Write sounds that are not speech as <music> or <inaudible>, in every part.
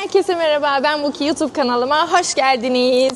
Herkese merhaba, ben Buki YouTube kanalıma hoş geldiniz.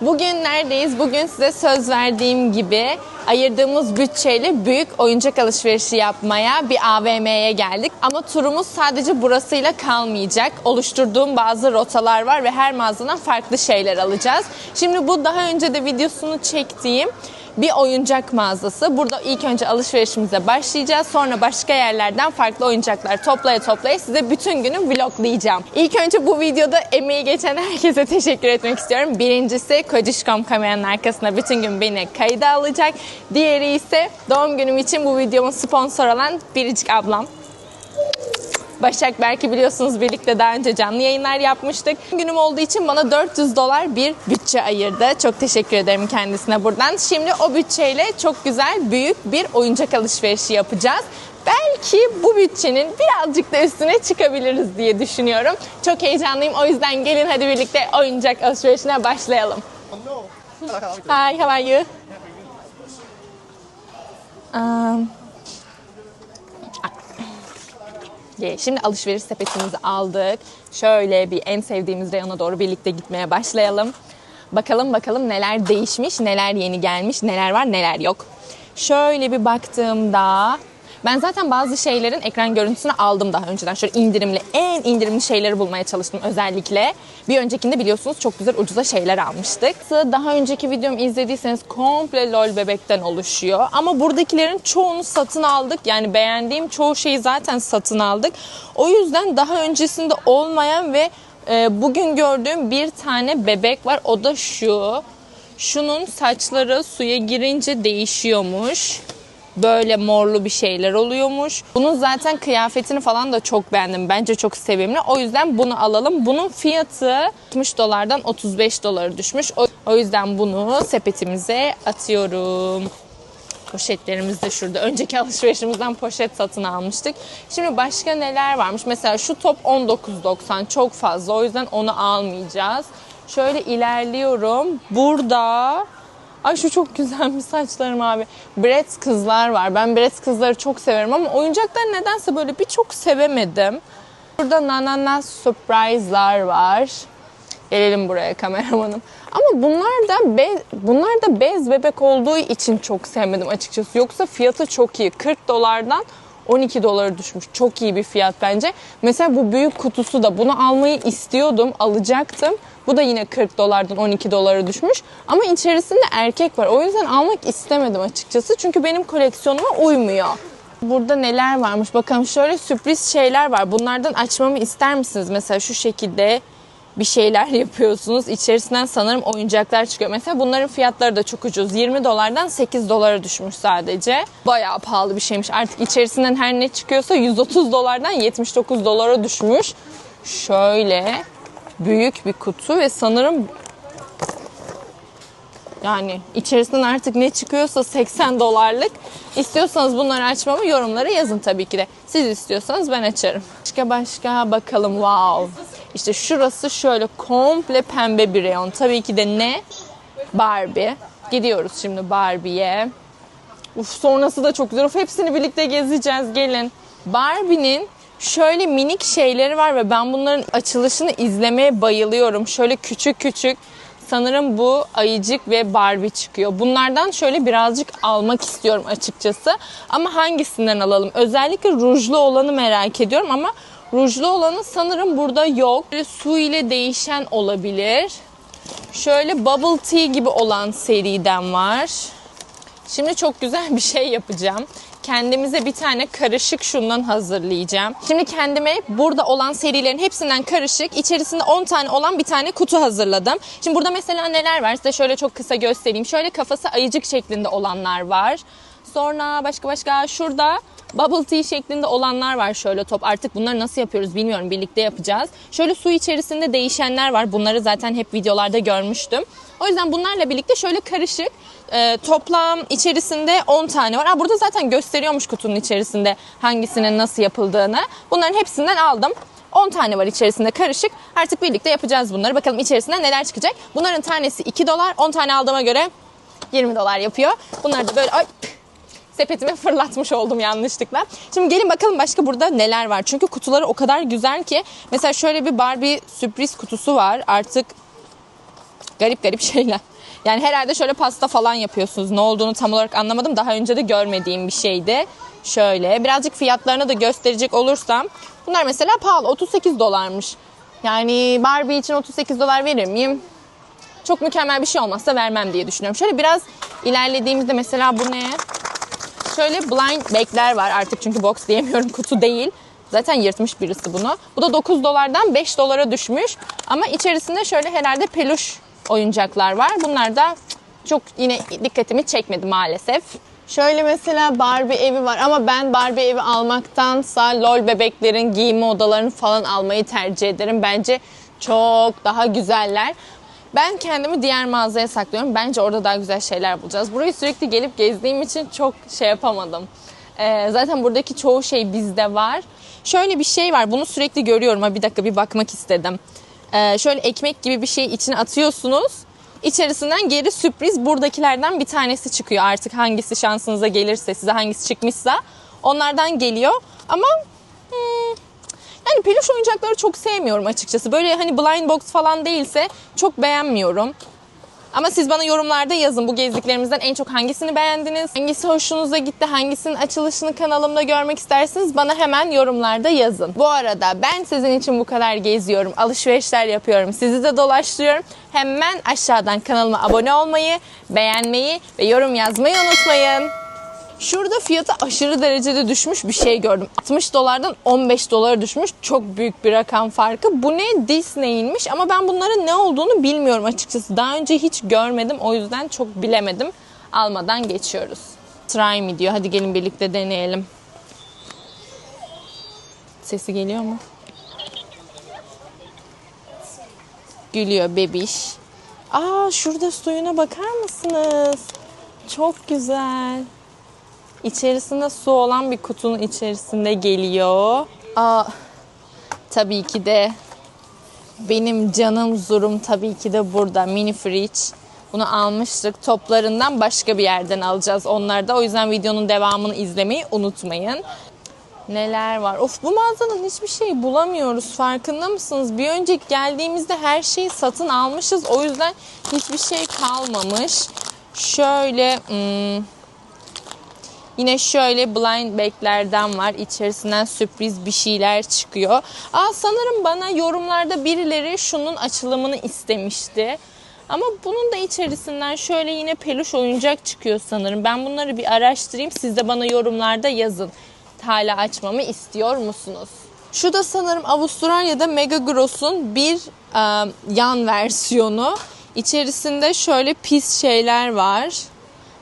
Bugün neredeyiz? Bugün size söz verdiğim gibi ayırdığımız bütçeyle büyük oyuncak alışverişi yapmaya bir AVM'ye geldik. Ama turumuz sadece burasıyla kalmayacak. Oluşturduğum bazı rotalar var ve her mağazadan farklı şeyler alacağız. Şimdi bu daha önce de videosunu çektiğim bir oyuncak mağazası. Burada ilk önce alışverişimize başlayacağız. Sonra başka yerlerden farklı oyuncaklar toplaya toplaya size bütün günü vloglayacağım. İlk önce bu videoda emeği geçen herkese <laughs> teşekkür etmek istiyorum. Birincisi Kocişkom kameranın arkasında bütün gün beni kayda alacak. Diğeri ise doğum günüm için bu videomun sponsor olan Biricik ablam. Başak belki biliyorsunuz birlikte daha önce canlı yayınlar yapmıştık. Günüm olduğu için bana 400 dolar bir bütçe ayırdı. Çok teşekkür ederim kendisine buradan. Şimdi o bütçeyle çok güzel büyük bir oyuncak alışverişi yapacağız. Belki bu bütçenin birazcık da üstüne çıkabiliriz diye düşünüyorum. Çok heyecanlıyım. O yüzden gelin hadi birlikte oyuncak alışverişine başlayalım. Hi, how are you? Um, Şimdi alışveriş sepetimizi aldık. Şöyle bir en sevdiğimiz reyona doğru birlikte gitmeye başlayalım. Bakalım bakalım neler değişmiş, neler yeni gelmiş, neler var, neler yok. Şöyle bir baktığımda ben zaten bazı şeylerin ekran görüntüsünü aldım daha önceden. Şöyle indirimli, en indirimli şeyleri bulmaya çalıştım özellikle. Bir öncekinde biliyorsunuz çok güzel ucuza şeyler almıştık. Daha önceki videomu izlediyseniz komple LOL bebekten oluşuyor. Ama buradakilerin çoğunu satın aldık. Yani beğendiğim çoğu şeyi zaten satın aldık. O yüzden daha öncesinde olmayan ve e, bugün gördüğüm bir tane bebek var. O da şu. Şunun saçları suya girince değişiyormuş böyle morlu bir şeyler oluyormuş. Bunun zaten kıyafetini falan da çok beğendim. Bence çok sevimli. O yüzden bunu alalım. Bunun fiyatı 60 dolardan 35 dolara düşmüş. O, yüzden bunu sepetimize atıyorum. Poşetlerimiz de şurada. Önceki alışverişimizden poşet satın almıştık. Şimdi başka neler varmış? Mesela şu top 19.90 çok fazla. O yüzden onu almayacağız. Şöyle ilerliyorum. Burada Ay şu çok güzelmiş saçlarım abi. Bretz kızlar var. Ben Bretz kızları çok severim ama oyuncakları nedense böyle bir çok sevemedim. Burada Nanana Surprise'lar var. Gelelim buraya kameramanım. Ama bunlar da bez, bunlar da bez bebek olduğu için çok sevmedim açıkçası. Yoksa fiyatı çok iyi. 40 dolardan 12 dolara düşmüş. Çok iyi bir fiyat bence. Mesela bu büyük kutusu da bunu almayı istiyordum, alacaktım. Bu da yine 40 dolardan 12 dolara düşmüş. Ama içerisinde erkek var. O yüzden almak istemedim açıkçası. Çünkü benim koleksiyonuma uymuyor. Burada neler varmış bakalım şöyle sürpriz şeyler var. Bunlardan açmamı ister misiniz? Mesela şu şekilde bir şeyler <laughs> yapıyorsunuz. İçerisinden sanırım oyuncaklar çıkıyor. Mesela bunların fiyatları da çok ucuz. 20 dolardan 8 dolara düşmüş sadece. Bayağı pahalı bir şeymiş. Artık içerisinden her ne çıkıyorsa 130 dolardan 79 dolara düşmüş. Şöyle büyük bir kutu ve sanırım yani içerisinden artık ne çıkıyorsa 80 dolarlık. İstiyorsanız bunları açmamı yorumlara yazın tabii ki de. Siz istiyorsanız ben açarım. Başka başka bakalım wow. İşte şurası şöyle komple pembe bir reyon. Tabii ki de ne? Barbie. Gidiyoruz şimdi Barbie'ye. Uf sonrası da çok güzel. Of hepsini birlikte gezeceğiz. Gelin. Barbie'nin şöyle minik şeyleri var ve ben bunların açılışını izlemeye bayılıyorum. Şöyle küçük küçük sanırım bu ayıcık ve Barbie çıkıyor. Bunlardan şöyle birazcık almak istiyorum açıkçası. Ama hangisinden alalım? Özellikle rujlu olanı merak ediyorum ama rujlu olanı sanırım burada yok. Böyle su ile değişen olabilir. Şöyle bubble tea gibi olan seriden var. Şimdi çok güzel bir şey yapacağım. Kendimize bir tane karışık şundan hazırlayacağım. Şimdi kendime burada olan serilerin hepsinden karışık, içerisinde 10 tane olan bir tane kutu hazırladım. Şimdi burada mesela neler var? Size şöyle çok kısa göstereyim. Şöyle kafası ayıcık şeklinde olanlar var. Sonra başka başka şurada bubble tea şeklinde olanlar var şöyle top. Artık bunları nasıl yapıyoruz bilmiyorum. Birlikte yapacağız. Şöyle su içerisinde değişenler var. Bunları zaten hep videolarda görmüştüm. O yüzden bunlarla birlikte şöyle karışık e, toplam içerisinde 10 tane var. Aa, burada zaten gösteriyormuş kutunun içerisinde hangisinin nasıl yapıldığını. Bunların hepsinden aldım. 10 tane var içerisinde karışık. Artık birlikte yapacağız bunları. Bakalım içerisinden neler çıkacak. Bunların tanesi 2 dolar. 10 tane aldığıma göre 20 dolar yapıyor. Bunları da böyle ay, sepetime fırlatmış oldum yanlışlıkla. Şimdi gelin bakalım başka burada neler var. Çünkü kutuları o kadar güzel ki. Mesela şöyle bir Barbie sürpriz kutusu var. Artık garip garip <laughs> şeyler. Yani herhalde şöyle pasta falan yapıyorsunuz. Ne olduğunu tam olarak anlamadım. Daha önce de görmediğim bir şeydi. Şöyle birazcık fiyatlarını da gösterecek olursam. Bunlar mesela pahalı. 38 dolarmış. Yani Barbie için 38 dolar verir miyim? Çok mükemmel bir şey olmazsa vermem diye düşünüyorum. Şöyle biraz ilerlediğimizde mesela bu ne? Şöyle blind bag'ler var artık çünkü box diyemiyorum kutu değil. Zaten yırtmış birisi bunu. Bu da 9 dolardan 5 dolara düşmüş. Ama içerisinde şöyle herhalde peluş oyuncaklar var. Bunlar da çok yine dikkatimi çekmedi maalesef. Şöyle mesela Barbie evi var ama ben Barbie evi almaktansa LOL bebeklerin giyinme odalarını falan almayı tercih ederim. Bence çok daha güzeller. Ben kendimi diğer mağazaya saklıyorum. Bence orada daha güzel şeyler bulacağız. Burayı sürekli gelip gezdiğim için çok şey yapamadım. Ee, zaten buradaki çoğu şey bizde var. Şöyle bir şey var. Bunu sürekli görüyorum. Ha bir dakika bir bakmak istedim. Ee, şöyle ekmek gibi bir şey içine atıyorsunuz. İçerisinden geri sürpriz buradakilerden bir tanesi çıkıyor. Artık hangisi şansınıza gelirse, size hangisi çıkmışsa onlardan geliyor. Ama hmm, yani peluş oyuncakları çok sevmiyorum açıkçası. Böyle hani blind box falan değilse çok beğenmiyorum. Ama siz bana yorumlarda yazın bu gezdiklerimizden en çok hangisini beğendiniz? Hangisi hoşunuza gitti? Hangisinin açılışını kanalımda görmek isterseniz bana hemen yorumlarda yazın. Bu arada ben sizin için bu kadar geziyorum, alışverişler yapıyorum, sizi de dolaştırıyorum. Hemen aşağıdan kanalıma abone olmayı, beğenmeyi ve yorum yazmayı unutmayın. Şurada fiyatı aşırı derecede düşmüş bir şey gördüm. 60 dolardan 15 dolara düşmüş. Çok büyük bir rakam farkı. Bu ne? Disney'inmiş ama ben bunların ne olduğunu bilmiyorum açıkçası. Daha önce hiç görmedim. O yüzden çok bilemedim. Almadan geçiyoruz. Try me diyor. Hadi gelin birlikte deneyelim. Sesi geliyor mu? Gülüyor bebiş. Aa şurada suyuna bakar mısınız? Çok güzel. İçerisinde su olan bir kutunun içerisinde geliyor. Aa, tabii ki de benim canım zurum tabii ki de burada mini fridge. Bunu almıştık. Toplarından başka bir yerden alacağız onlar da. O yüzden videonun devamını izlemeyi unutmayın. Neler var? Of bu mağazadan hiçbir şey bulamıyoruz. Farkında mısınız? Bir önceki geldiğimizde her şeyi satın almışız. O yüzden hiçbir şey kalmamış. Şöyle... Hmm, Yine şöyle blind bag'lerden var. İçerisinden sürpriz bir şeyler çıkıyor. Aa sanırım bana yorumlarda birileri şunun açılımını istemişti. Ama bunun da içerisinden şöyle yine peluş oyuncak çıkıyor sanırım. Ben bunları bir araştırayım. Siz de bana yorumlarda yazın. Hala açmamı istiyor musunuz? Şu da sanırım Avustralya'da Mega Gross'un bir e, yan versiyonu. İçerisinde şöyle pis şeyler var.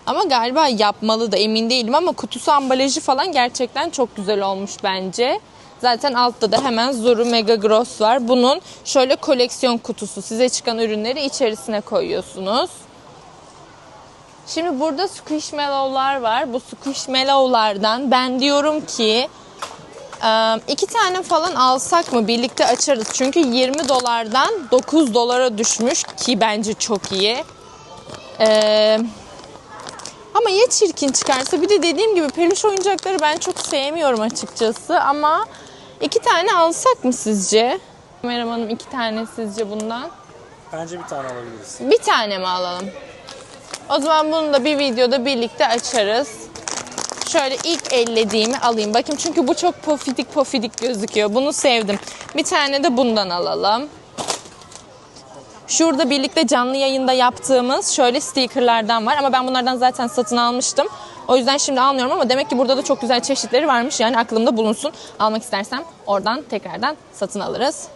Ama galiba yapmalı da emin değilim ama kutusu ambalajı falan gerçekten çok güzel olmuş bence. Zaten altta da hemen Zoru Mega Gross var. Bunun şöyle koleksiyon kutusu. Size çıkan ürünleri içerisine koyuyorsunuz. Şimdi burada Squishmallow'lar var. Bu Squishmallow'lardan ben diyorum ki iki tane falan alsak mı birlikte açarız. Çünkü 20 dolardan 9 dolara düşmüş ki bence çok iyi. Eee ama ya çirkin çıkarsa bir de dediğim gibi peluş oyuncakları ben çok sevmiyorum açıkçası ama iki tane alsak mı sizce? Kameramanım iki tane sizce bundan? Bence bir tane alabiliriz. Bir tane mi alalım? O zaman bunu da bir videoda birlikte açarız. Şöyle ilk ellediğimi alayım. Bakayım çünkü bu çok pofidik pofidik gözüküyor. Bunu sevdim. Bir tane de bundan alalım. Şurada birlikte canlı yayında yaptığımız şöyle stickerlardan var ama ben bunlardan zaten satın almıştım. O yüzden şimdi almıyorum ama demek ki burada da çok güzel çeşitleri varmış. Yani aklımda bulunsun. Almak istersem oradan tekrardan satın alırız.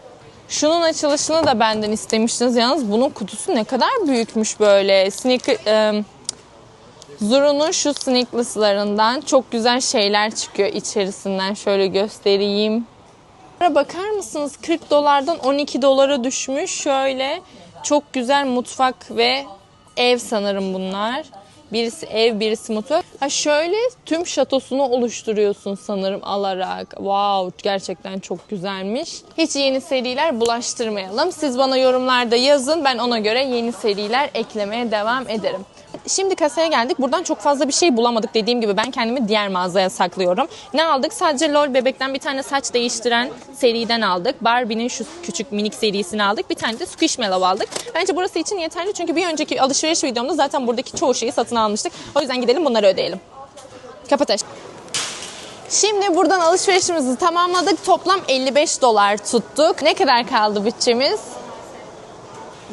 Şunun açılışını da benden istemiştiniz. Yalnız bunun kutusu ne kadar büyükmüş böyle. Sneaker, e, Zuru'nun şu sneakless'larından çok güzel şeyler çıkıyor içerisinden. Şöyle göstereyim. Bakar mısınız 40 dolardan 12 dolara düşmüş. Şöyle çok güzel mutfak ve ev sanırım bunlar. Birisi ev, birisi mutfak. Ha şöyle tüm şatosunu oluşturuyorsun sanırım alarak. Wow, gerçekten çok güzelmiş. Hiç yeni seriler bulaştırmayalım. Siz bana yorumlarda yazın. Ben ona göre yeni seriler eklemeye devam ederim. Şimdi kasaya geldik. Buradan çok fazla bir şey bulamadık. Dediğim gibi ben kendimi diğer mağazaya saklıyorum. Ne aldık? Sadece LOL bebekten bir tane saç değiştiren seriden aldık. Barbie'nin şu küçük minik serisini aldık. Bir tane de Squishmallow aldık. Bence burası için yeterli çünkü bir önceki alışveriş videomda zaten buradaki çoğu şeyi satın almıştık. O yüzden gidelim bunları ödeyelim. Kapat aşkım. Şimdi buradan alışverişimizi tamamladık. Toplam 55 dolar tuttuk. Ne kadar kaldı bütçemiz?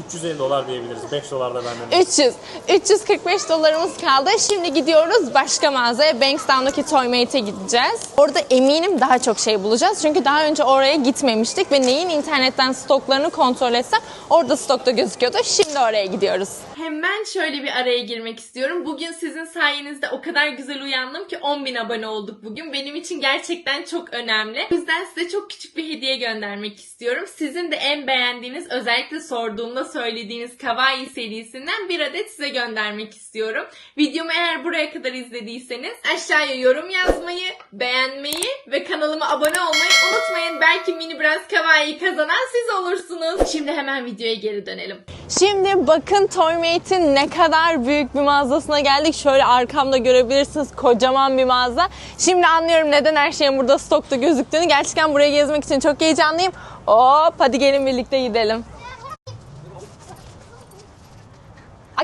350 dolar diyebiliriz. 5 dolar da benden. 300. 345 dolarımız kaldı. Şimdi gidiyoruz başka mağazaya. Bankstown'daki Toymate'e gideceğiz. Orada eminim daha çok şey bulacağız. Çünkü daha önce oraya gitmemiştik ve neyin internetten stoklarını kontrol etsem orada stokta gözüküyordu. Şimdi oraya gidiyoruz. Hemen şöyle bir araya girmek istiyorum. Bugün sizin sayenizde o kadar güzel uyandım ki 10.000 abone olduk bugün. Benim için gerçekten çok önemli. O yüzden size çok küçük bir hediye göndermek istiyorum. Sizin de en beğendiğiniz, özellikle sorduğumda söylediğiniz Kawaii serisinden bir adet size göndermek istiyorum. Videomu eğer buraya kadar izlediyseniz aşağıya yorum yazmayı, beğenmeyi ve kanalıma abone olmayı unutmayın. Belki mini biraz Kawaii kazanan siz olursunuz. Şimdi hemen videoya geri dönelim. Şimdi bakın Toymate'in ne kadar büyük bir mağazasına geldik. Şöyle arkamda görebilirsiniz kocaman bir mağaza. Şimdi anlıyorum neden her şeyin burada stokta gözüktüğünü. Gerçekten buraya gezmek için çok heyecanlıyım. Hop hadi gelin birlikte gidelim.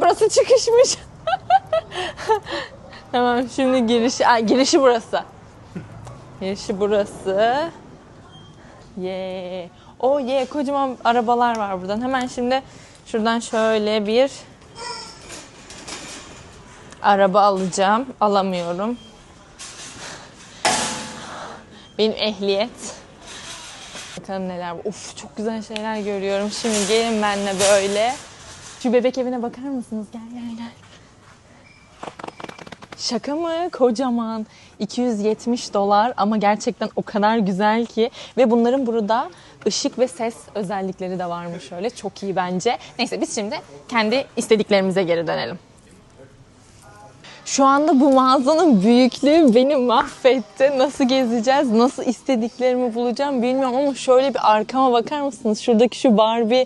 Burası çıkışmış. <laughs> tamam şimdi girişi, ay, girişi burası. Girişi burası. Ye. O ye kocaman arabalar var buradan. Hemen şimdi şuradan şöyle bir araba alacağım. Alamıyorum. Benim ehliyet. Bakalım neler. Of çok güzel şeyler görüyorum. Şimdi gelin benimle böyle. Şu bebek evine bakar mısınız? Gel gel gel. Şaka mı? Kocaman. 270 dolar ama gerçekten o kadar güzel ki. Ve bunların burada ışık ve ses özellikleri de varmış öyle. Çok iyi bence. Neyse biz şimdi kendi istediklerimize geri dönelim. Şu anda bu mağazanın büyüklüğü beni mahvetti. Nasıl gezeceğiz, nasıl istediklerimi bulacağım bilmiyorum ama şöyle bir arkama bakar mısınız? Şuradaki şu Barbie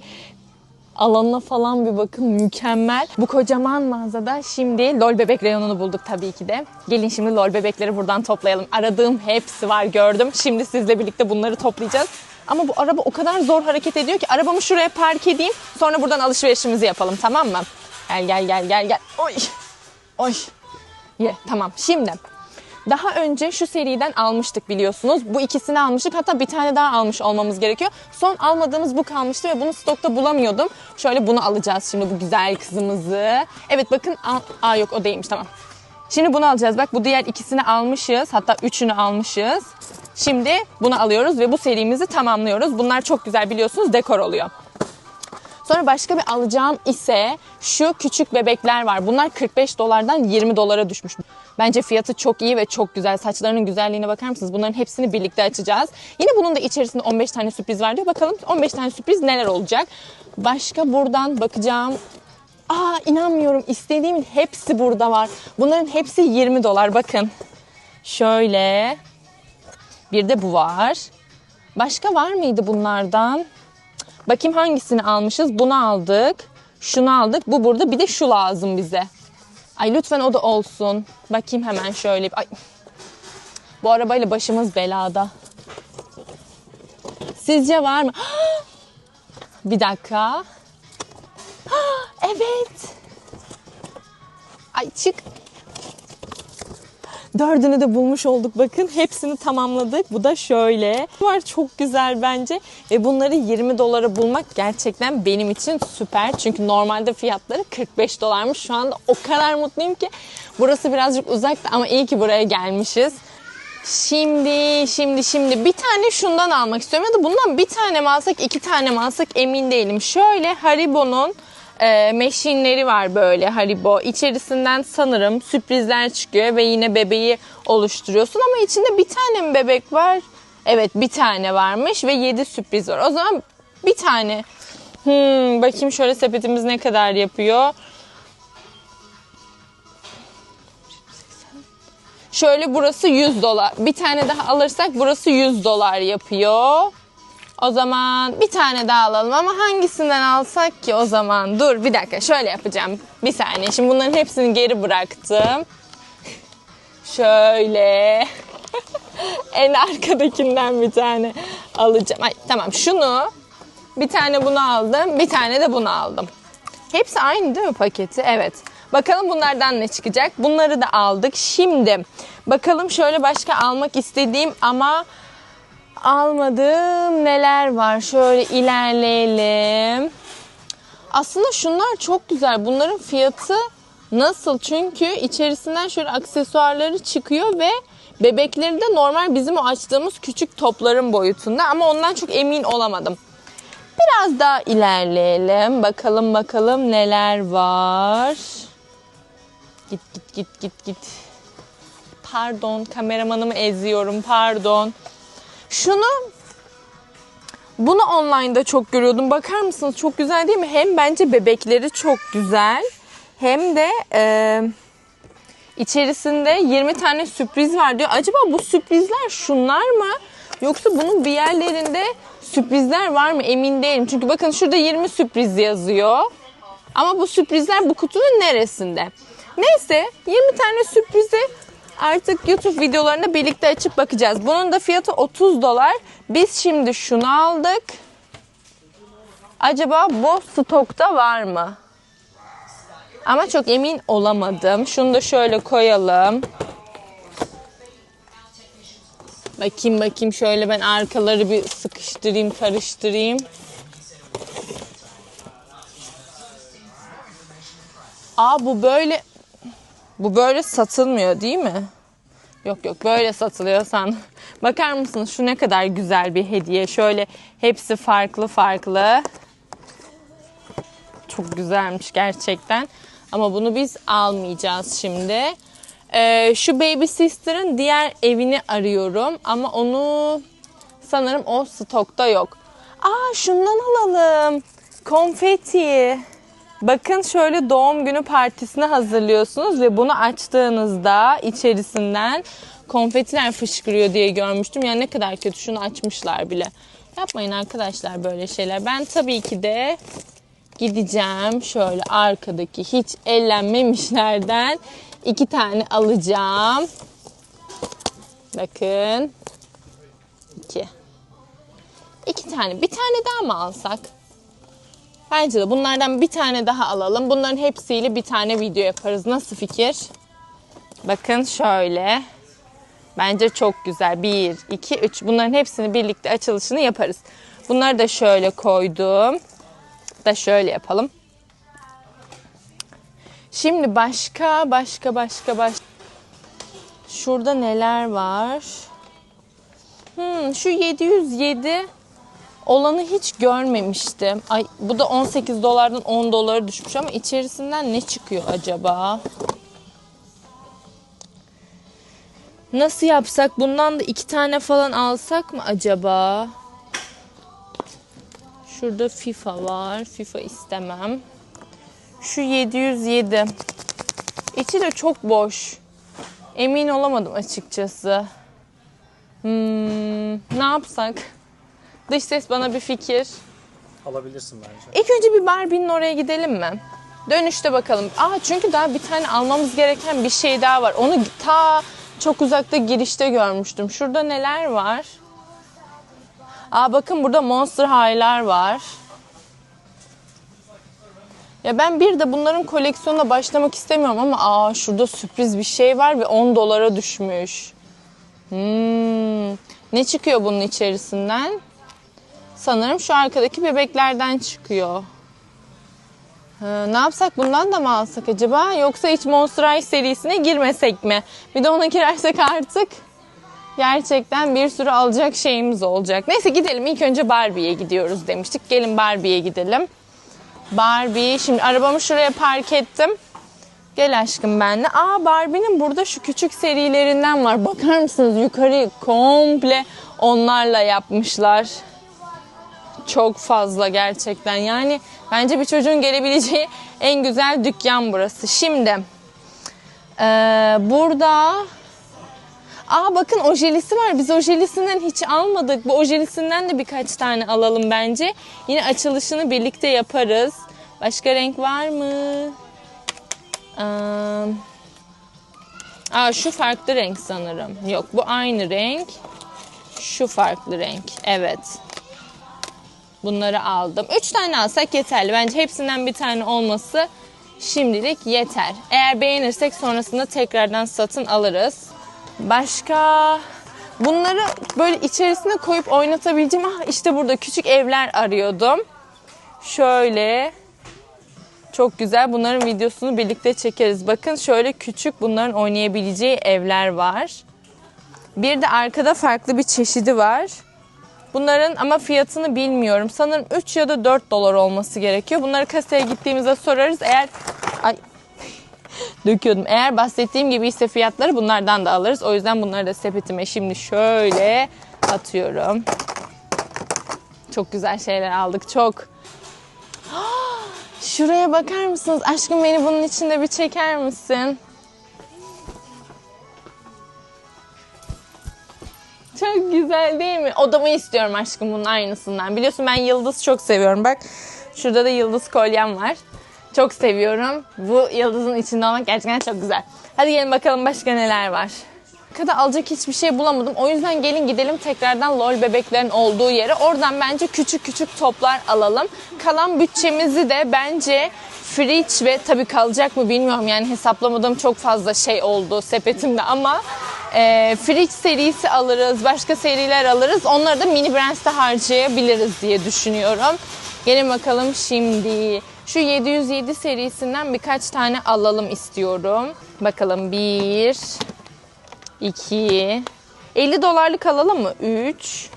alanına falan bir bakın mükemmel. Bu kocaman mağazada şimdi lol bebek reyonunu bulduk tabii ki de. Gelin şimdi lol bebekleri buradan toplayalım. Aradığım hepsi var gördüm. Şimdi sizle birlikte bunları toplayacağız. Ama bu araba o kadar zor hareket ediyor ki arabamı şuraya park edeyim. Sonra buradan alışverişimizi yapalım tamam mı? Gel gel gel gel gel. Oy. Oy. Ye tamam şimdi. Daha önce şu seriden almıştık biliyorsunuz. Bu ikisini almıştık. Hatta bir tane daha almış olmamız gerekiyor. Son almadığımız bu kalmıştı ve bunu stokta bulamıyordum. Şöyle bunu alacağız şimdi bu güzel kızımızı. Evet bakın. Aa yok o değilmiş tamam. Şimdi bunu alacağız. Bak bu diğer ikisini almışız. Hatta üçünü almışız. Şimdi bunu alıyoruz ve bu serimizi tamamlıyoruz. Bunlar çok güzel biliyorsunuz dekor oluyor. Sonra başka bir alacağım ise şu küçük bebekler var. Bunlar 45 dolardan 20 dolara düşmüş. Bence fiyatı çok iyi ve çok güzel. Saçlarının güzelliğine bakar mısınız? Bunların hepsini birlikte açacağız. Yine bunun da içerisinde 15 tane sürpriz var diyor. Bakalım 15 tane sürpriz neler olacak? Başka buradan bakacağım. Aa inanmıyorum. İstediğimin hepsi burada var. Bunların hepsi 20 dolar. Bakın. Şöyle. Bir de bu var. Başka var mıydı bunlardan? Bakayım hangisini almışız? Bunu aldık. Şunu aldık. Bu burada. Bir de şu lazım bize. Ay lütfen o da olsun. Bakayım hemen şöyle. Ay. Bu arabayla başımız belada. Sizce var mı? <gasps> Bir dakika. <gasps> Evet. Ay çık. Dördünü de bulmuş olduk bakın. Hepsini tamamladık. Bu da şöyle. Var çok güzel bence. Ve bunları 20 dolara bulmak gerçekten benim için süper. Çünkü normalde fiyatları 45 dolarmış. Şu anda o kadar mutluyum ki. Burası birazcık uzakta ama iyi ki buraya gelmişiz. Şimdi, şimdi, şimdi bir tane şundan almak istiyorum. Ya da bundan bir tane mi alsak, iki tane mi alsak emin değilim. Şöyle Haribo'nun e, meşinleri var böyle Haribo. İçerisinden sanırım sürprizler çıkıyor ve yine bebeği oluşturuyorsun. Ama içinde bir tane mi bebek var? Evet bir tane varmış ve 7 sürpriz var. O zaman bir tane. Hmm, bakayım şöyle sepetimiz ne kadar yapıyor. Şöyle burası 100 dolar. Bir tane daha alırsak burası 100 dolar yapıyor. O zaman bir tane daha alalım ama hangisinden alsak ki o zaman? Dur bir dakika şöyle yapacağım. Bir saniye. Şimdi bunların hepsini geri bıraktım. Şöyle. <laughs> en arkadakinden bir tane alacağım. Ay, tamam şunu bir tane bunu aldım. Bir tane de bunu aldım. Hepsi aynı değil mi paketi? Evet. Bakalım bunlardan ne çıkacak? Bunları da aldık. Şimdi bakalım şöyle başka almak istediğim ama almadığım neler var? Şöyle ilerleyelim. Aslında şunlar çok güzel. Bunların fiyatı nasıl? Çünkü içerisinden şöyle aksesuarları çıkıyor ve bebekleri de normal bizim o açtığımız küçük topların boyutunda ama ondan çok emin olamadım. Biraz daha ilerleyelim. Bakalım bakalım neler var. Git git git git git. Pardon kameramanımı eziyorum pardon. Şunu bunu online'da çok görüyordum. Bakar mısınız? Çok güzel değil mi? Hem bence bebekleri çok güzel. Hem de e, içerisinde 20 tane sürpriz var diyor. Acaba bu sürprizler şunlar mı? Yoksa bunun bir yerlerinde sürprizler var mı? Emin değilim. Çünkü bakın şurada 20 sürpriz yazıyor. Ama bu sürprizler bu kutunun neresinde? Neyse 20 tane sürprizi artık YouTube videolarında birlikte açıp bakacağız. Bunun da fiyatı 30 dolar. Biz şimdi şunu aldık. Acaba bu stokta var mı? Ama çok emin olamadım. Şunu da şöyle koyalım. Bakayım bakayım şöyle ben arkaları bir sıkıştırayım, karıştırayım. Aa bu böyle bu böyle satılmıyor değil mi? Yok yok böyle satılıyor san. <laughs> Bakar mısınız şu ne kadar güzel bir hediye. Şöyle hepsi farklı farklı. Çok güzelmiş gerçekten. Ama bunu biz almayacağız şimdi. Ee, şu Baby Sister'ın diğer evini arıyorum. Ama onu sanırım o stokta yok. Aa şundan alalım. Konfeti. Bakın şöyle doğum günü partisine hazırlıyorsunuz ve bunu açtığınızda içerisinden konfetiler fışkırıyor diye görmüştüm. Yani ne kadar kötü şunu açmışlar bile. Yapmayın arkadaşlar böyle şeyler. Ben tabii ki de gideceğim şöyle arkadaki hiç ellenmemişlerden iki tane alacağım. Bakın. iki. İki tane. Bir tane daha mı alsak? Bence de bunlardan bir tane daha alalım. Bunların hepsiyle bir tane video yaparız. Nasıl fikir? Bakın şöyle. Bence çok güzel. Bir, iki, üç. Bunların hepsini birlikte açılışını yaparız. Bunları da şöyle koydum. Da şöyle yapalım. Şimdi başka, başka, başka, başka. Şurada neler var? Hmm, şu 707 olanı hiç görmemiştim. Ay bu da 18 dolardan 10 dolara düşmüş ama içerisinden ne çıkıyor acaba? Nasıl yapsak? Bundan da iki tane falan alsak mı acaba? Şurada FIFA var. FIFA istemem. Şu 707. İçi de çok boş. Emin olamadım açıkçası. Hmm, ne yapsak? Dış ses bana bir fikir. Alabilirsin bence. İlk önce bir Barbie'nin oraya gidelim mi? Dönüşte bakalım. Aa çünkü daha bir tane almamız gereken bir şey daha var. Onu ta çok uzakta girişte görmüştüm. Şurada neler var? Aa bakın burada Monster High'lar var. Ya ben bir de bunların koleksiyonuna başlamak istemiyorum ama aa şurada sürpriz bir şey var ve 10 dolara düşmüş. Hmm. Ne çıkıyor bunun içerisinden? Sanırım şu arkadaki bebeklerden çıkıyor. Ha, ne yapsak bundan da mı alsak acaba? Yoksa hiç Monster High serisine girmesek mi? Bir de ona girersek artık gerçekten bir sürü alacak şeyimiz olacak. Neyse gidelim. İlk önce Barbie'ye gidiyoruz demiştik. Gelin Barbie'ye gidelim. Barbie. Şimdi arabamı şuraya park ettim. Gel aşkım benimle. Aa Barbie'nin burada şu küçük serilerinden var. Bakar mısınız yukarıyı komple onlarla yapmışlar. Çok fazla gerçekten. Yani bence bir çocuğun gelebileceği en güzel dükkan burası. Şimdi eee, burada Aa bakın ojelisi var. Biz ojelisinden hiç almadık. Bu ojelisinden de birkaç tane alalım bence. Yine açılışını birlikte yaparız. Başka renk var mı? Aa şu farklı renk sanırım. Yok bu aynı renk. Şu farklı renk. Evet. Bunları aldım. Üç tane alsak yeterli. Bence hepsinden bir tane olması şimdilik yeter. Eğer beğenirsek sonrasında tekrardan satın alırız. Başka bunları böyle içerisine koyup oynatabileceğim. Ah işte burada küçük evler arıyordum. Şöyle çok güzel. Bunların videosunu birlikte çekeriz. Bakın şöyle küçük bunların oynayabileceği evler var. Bir de arkada farklı bir çeşidi var. Bunların ama fiyatını bilmiyorum. Sanırım 3 ya da 4 dolar olması gerekiyor. Bunları kasaya gittiğimizde sorarız. Eğer ay <laughs> döküyordum. Eğer bahsettiğim gibi ise fiyatları bunlardan da alırız. O yüzden bunları da sepetime şimdi şöyle atıyorum. Çok güzel şeyler aldık. Çok. <gasps> Şuraya bakar mısınız? Aşkım beni bunun içinde bir çeker misin? Çok <laughs> güzel değil mi? Odamı istiyorum aşkım bunun aynısından. Biliyorsun ben yıldız çok seviyorum. Bak şurada da yıldız kolyem var. Çok seviyorum. Bu yıldızın içinde olmak gerçekten çok güzel. Hadi gelin bakalım başka neler var. Arkada alacak hiçbir şey bulamadım. O yüzden gelin gidelim tekrardan lol bebeklerin olduğu yere. Oradan bence küçük küçük toplar alalım. Kalan bütçemizi de bence fridge ve tabii kalacak mı bilmiyorum. Yani hesaplamadığım çok fazla şey oldu sepetimde ama e, fridge serisi alırız. Başka seriler alırız. Onları da mini brands'te harcayabiliriz diye düşünüyorum. Gelin bakalım şimdi. Şu 707 serisinden birkaç tane alalım istiyorum. Bakalım bir, 2 50 dolarlık alalım mı? 3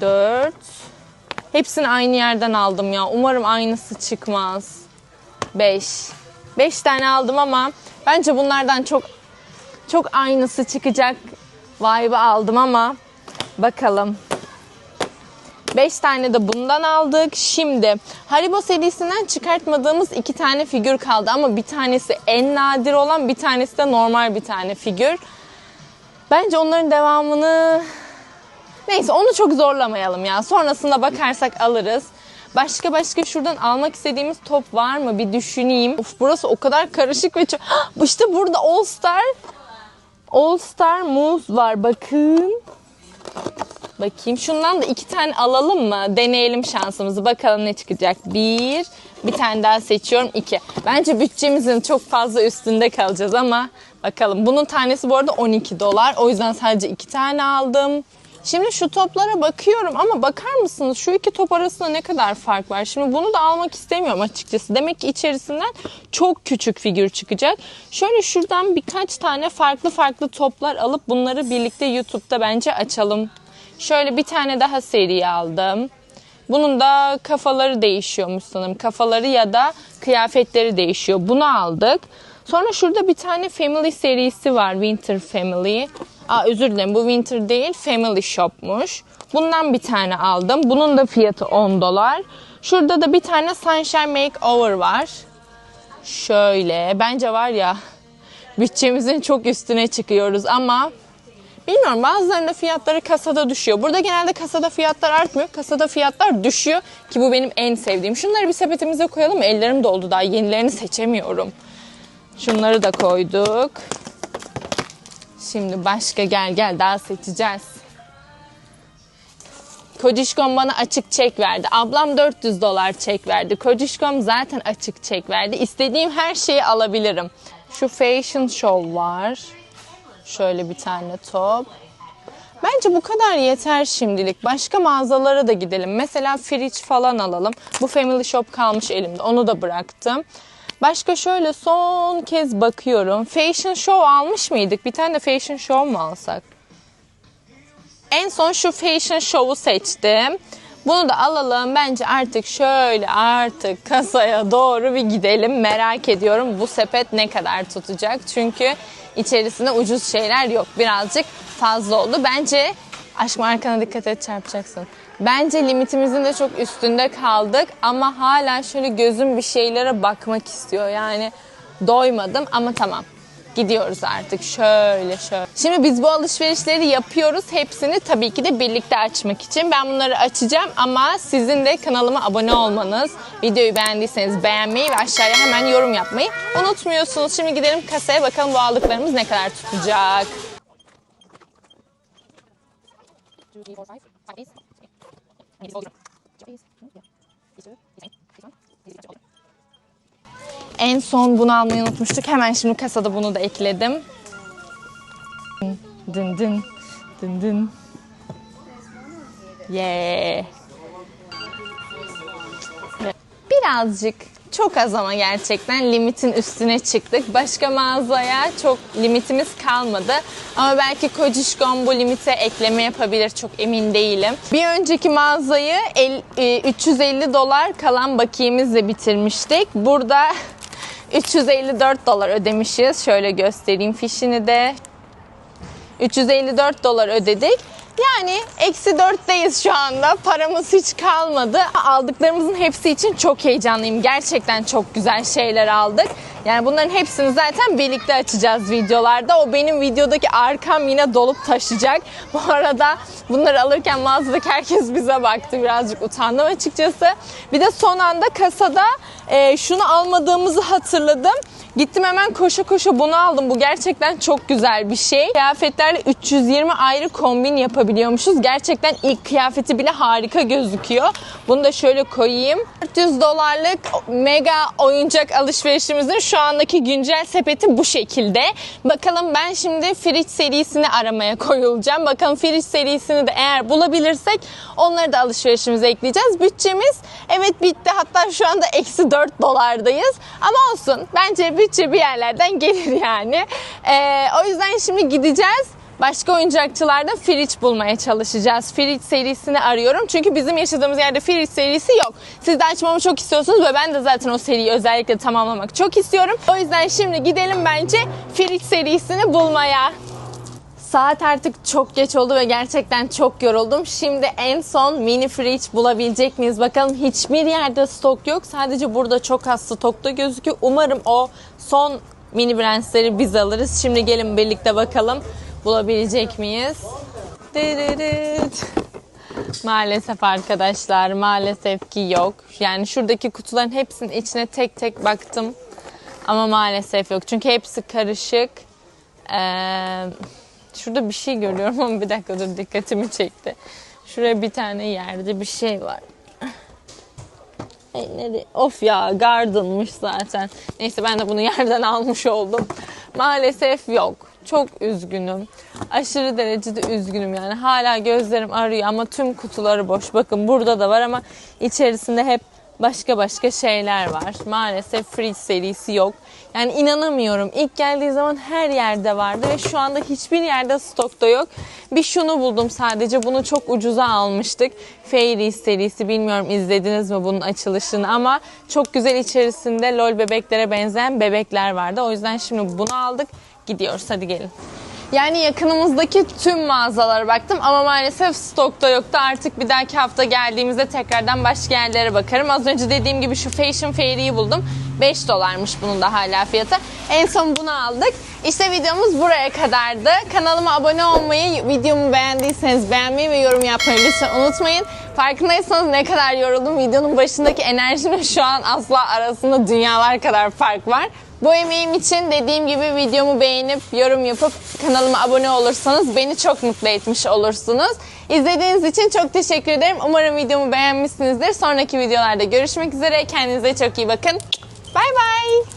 4 Hepsini aynı yerden aldım ya. Umarım aynısı çıkmaz. 5 5 tane aldım ama bence bunlardan çok çok aynısı çıkacak vibe'ı aldım ama bakalım. 5 tane de bundan aldık. Şimdi Haribo serisinden çıkartmadığımız iki tane figür kaldı ama bir tanesi en nadir olan bir tanesi de normal bir tane figür. Bence onların devamını neyse onu çok zorlamayalım ya. Sonrasında bakarsak alırız. Başka başka şuradan almak istediğimiz top var mı? Bir düşüneyim. Of burası o kadar karışık ve çok... <gasps> İşte burada All Star All Star Moose var bakın. Bakayım. Şundan da iki tane alalım mı? Deneyelim şansımızı. Bakalım ne çıkacak. Bir. Bir tane daha seçiyorum. iki. Bence bütçemizin çok fazla üstünde kalacağız ama bakalım. Bunun tanesi bu arada 12 dolar. O yüzden sadece iki tane aldım. Şimdi şu toplara bakıyorum ama bakar mısınız şu iki top arasında ne kadar fark var? Şimdi bunu da almak istemiyorum açıkçası. Demek ki içerisinden çok küçük figür çıkacak. Şöyle şuradan birkaç tane farklı farklı toplar alıp bunları birlikte YouTube'da bence açalım. Şöyle bir tane daha seri aldım. Bunun da kafaları değişiyormuş sanırım. Kafaları ya da kıyafetleri değişiyor. Bunu aldık. Sonra şurada bir tane Family serisi var. Winter Family. Aa özür dilerim bu Winter değil Family Shop'muş. Bundan bir tane aldım. Bunun da fiyatı 10 dolar. Şurada da bir tane Sunshine Makeover var. Şöyle bence var ya bütçemizin çok üstüne çıkıyoruz ama Bilmiyorum bazılarında fiyatları kasada düşüyor. Burada genelde kasada fiyatlar artmıyor. Kasada fiyatlar düşüyor ki bu benim en sevdiğim. Şunları bir sepetimize koyalım? Ellerim doldu daha yenilerini seçemiyorum. Şunları da koyduk. Şimdi başka gel gel daha seçeceğiz. Kocişkom bana açık çek verdi. Ablam 400 dolar çek verdi. Kocişkom zaten açık çek verdi. İstediğim her şeyi alabilirim. Şu fashion show var. Şöyle bir tane top. Bence bu kadar yeter şimdilik. Başka mağazalara da gidelim. Mesela fridge falan alalım. Bu Family Shop kalmış elimde. Onu da bıraktım. Başka şöyle son kez bakıyorum. Fashion Show almış mıydık? Bir tane de Fashion Show mu alsak? En son şu Fashion Show'u seçtim. Bunu da alalım. Bence artık şöyle artık kasaya doğru bir gidelim. Merak ediyorum bu sepet ne kadar tutacak. Çünkü içerisinde ucuz şeyler yok. Birazcık fazla oldu. Bence aşkım arkana dikkat et çarpacaksın. Bence limitimizin de çok üstünde kaldık ama hala şöyle gözüm bir şeylere bakmak istiyor. Yani doymadım ama tamam. Gidiyoruz artık şöyle şöyle. Şimdi biz bu alışverişleri yapıyoruz. Hepsini tabii ki de birlikte açmak için. Ben bunları açacağım ama sizin de kanalıma abone olmanız, videoyu beğendiyseniz beğenmeyi ve aşağıya hemen yorum yapmayı unutmuyorsunuz. Şimdi gidelim kasaya bakalım bu aldıklarımız ne kadar tutacak. En son bunu almayı unutmuştuk. Hemen şimdi kasada bunu da ekledim. Dın dın dın dın. Yeah. Birazcık çok az ama gerçekten limitin üstüne çıktık. Başka mağazaya çok limitimiz kalmadı. Ama belki Kocişkom bu limite ekleme yapabilir çok emin değilim. Bir önceki mağazayı el- e, 350 dolar kalan bakiyemizle bitirmiştik. Burada <laughs> 354 dolar ödemişiz. Şöyle göstereyim fişini de. 354 dolar ödedik. Yani eksi 4'teyiz şu anda. Paramız hiç kalmadı. Aldıklarımızın hepsi için çok heyecanlıyım. Gerçekten çok güzel şeyler aldık. Yani bunların hepsini zaten birlikte açacağız videolarda. O benim videodaki arkam yine dolup taşıyacak. <laughs> Bu arada bunları alırken mağazadaki herkes bize baktı. Birazcık utandım açıkçası. Bir de son anda kasada e, şunu almadığımızı hatırladım. Gittim hemen koşa koşa bunu aldım. Bu gerçekten çok güzel bir şey. Kıyafetlerle 320 ayrı kombin yapabiliyormuşuz. Gerçekten ilk kıyafeti bile harika gözüküyor. Bunu da şöyle koyayım. 400 dolarlık mega oyuncak alışverişimizin şu andaki güncel sepeti bu şekilde. Bakalım ben şimdi Fridge serisini aramaya koyulacağım. Bakalım Fridge serisini de eğer bulabilirsek onları da alışverişimize ekleyeceğiz. Bütçemiz evet bitti. Hatta şu anda eksi 4 dolardayız. Ama olsun. Bence bütçe bir yerlerden gelir yani. Ee, o yüzden şimdi gideceğiz. Başka oyuncakçılarda Fridge bulmaya çalışacağız. Fridge serisini arıyorum. Çünkü bizim yaşadığımız yerde Fridge serisi yok. Siz de açmamı çok istiyorsunuz ve ben de zaten o seriyi özellikle tamamlamak çok istiyorum. O yüzden şimdi gidelim bence Fridge serisini bulmaya. Saat artık çok geç oldu ve gerçekten çok yoruldum. Şimdi en son mini fridge bulabilecek miyiz? Bakalım hiçbir yerde stok yok. Sadece burada çok az stokta gözüküyor. Umarım o son mini branchleri biz alırız. Şimdi gelin birlikte bakalım bulabilecek miyiz? Maalesef arkadaşlar maalesef ki yok. Yani şuradaki kutuların hepsinin içine tek tek baktım. Ama maalesef yok. Çünkü hepsi karışık. Ee, şurada bir şey görüyorum ama bir dakika dur dikkatimi çekti. Şuraya bir tane yerde bir şey var. Ay, nereye? Of ya gardenmış zaten. Neyse ben de bunu yerden <laughs> almış oldum. Maalesef yok. Çok üzgünüm. Aşırı derecede üzgünüm yani. Hala gözlerim arıyor ama tüm kutuları boş. Bakın burada da var ama içerisinde hep başka başka şeyler var. Maalesef Fridge serisi yok. Yani inanamıyorum. İlk geldiği zaman her yerde vardı ve şu anda hiçbir yerde stokta yok. Bir şunu buldum sadece. Bunu çok ucuza almıştık. Fairy serisi bilmiyorum izlediniz mi bunun açılışını ama çok güzel içerisinde lol bebeklere benzeyen bebekler vardı. O yüzden şimdi bunu aldık. Gidiyoruz hadi gelin. Yani yakınımızdaki tüm mağazalara baktım ama maalesef stokta yoktu. Artık bir dahaki hafta geldiğimizde tekrardan başka yerlere bakarım. Az önce dediğim gibi şu Fashion Fairy'yi buldum. 5 dolarmış bunun da hala fiyatı. En son bunu aldık. İşte videomuz buraya kadardı. Kanalıma abone olmayı, videomu beğendiyseniz beğenmeyi ve yorum yapmayı lütfen unutmayın. Farkındaysanız ne kadar yoruldum. Videonun başındaki enerjimle şu an asla arasında dünyalar kadar fark var. Bu emeğim için dediğim gibi videomu beğenip yorum yapıp kanalıma abone olursanız beni çok mutlu etmiş olursunuz. İzlediğiniz için çok teşekkür ederim. Umarım videomu beğenmişsinizdir. Sonraki videolarda görüşmek üzere. Kendinize çok iyi bakın. Bay bay.